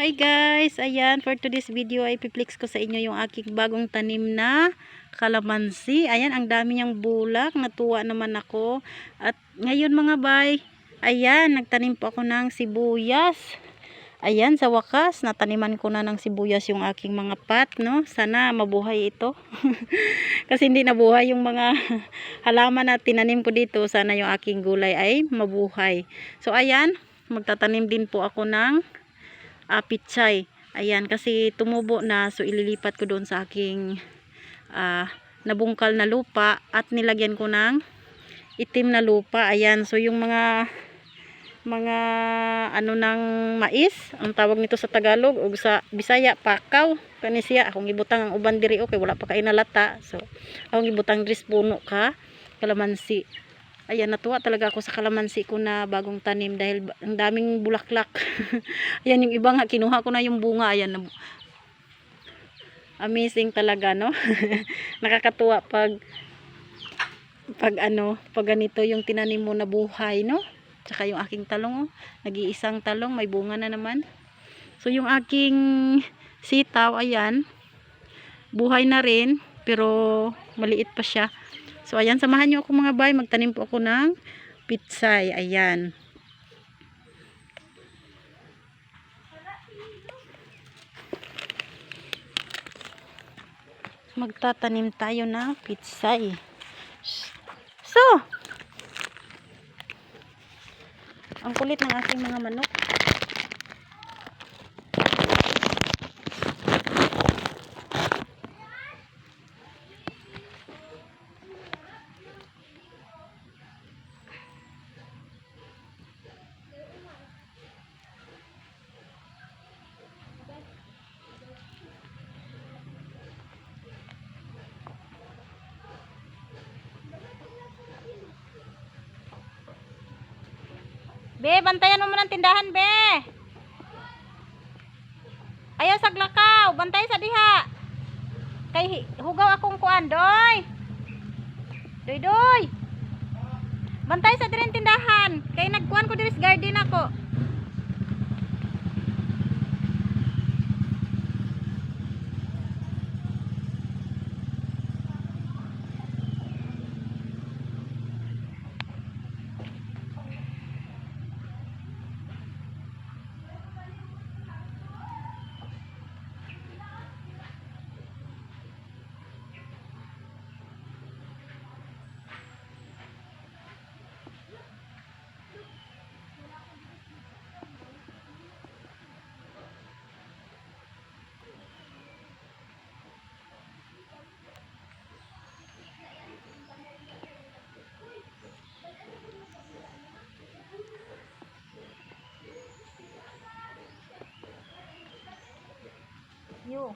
Hi guys, ayan for today's video ay piplex ko sa inyo yung aking bagong tanim na kalamansi. Ayan, ang dami niyang bulak, natuwa naman ako. At ngayon mga bay, ayan, nagtanim po ako ng sibuyas. Ayan, sa wakas, nataniman ko na ng sibuyas yung aking mga pat, no? Sana mabuhay ito. Kasi hindi nabuhay yung mga halaman na tinanim ko dito. Sana yung aking gulay ay mabuhay. So ayan, magtatanim din po ako ng uh, pichay. Ayan, kasi tumubo na. So, ililipat ko doon sa aking uh, nabungkal na lupa at nilagyan ko ng itim na lupa. Ayan, so yung mga mga ano ng mais, ang tawag nito sa Tagalog o sa Bisaya, pakaw. Kani siya, akong ibutang ang uban diri okay, wala pa kay nalata. So, akong ibutang dris puno ka, kalamansi. Ayan, natuwa talaga ako sa kalamansi ko na bagong tanim dahil ang daming bulaklak. Ayan, yung iba nga, kinuha ko na yung bunga. Ayan, amazing talaga, no? Nakakatuwa pag pag ano, pag ganito yung tinanim mo na buhay, no? Tsaka yung aking talong, oh, nag-iisang talong, may bunga na naman. So, yung aking sitaw, ayan, buhay na rin, pero maliit pa siya. So, ayan, samahan nyo ako mga bay. Magtanim po ako ng pitsay. Ayan. Magtatanim tayo ng pitsay. So, ang kulit ng aking mga manok. Be, bantayan mo muna ang tindahan, be. Ayaw saglakaw, bantay sa diha. Kay hugaw akong kuan, doy. Doy, doy. Bantay sa dirin tindahan. Kay 又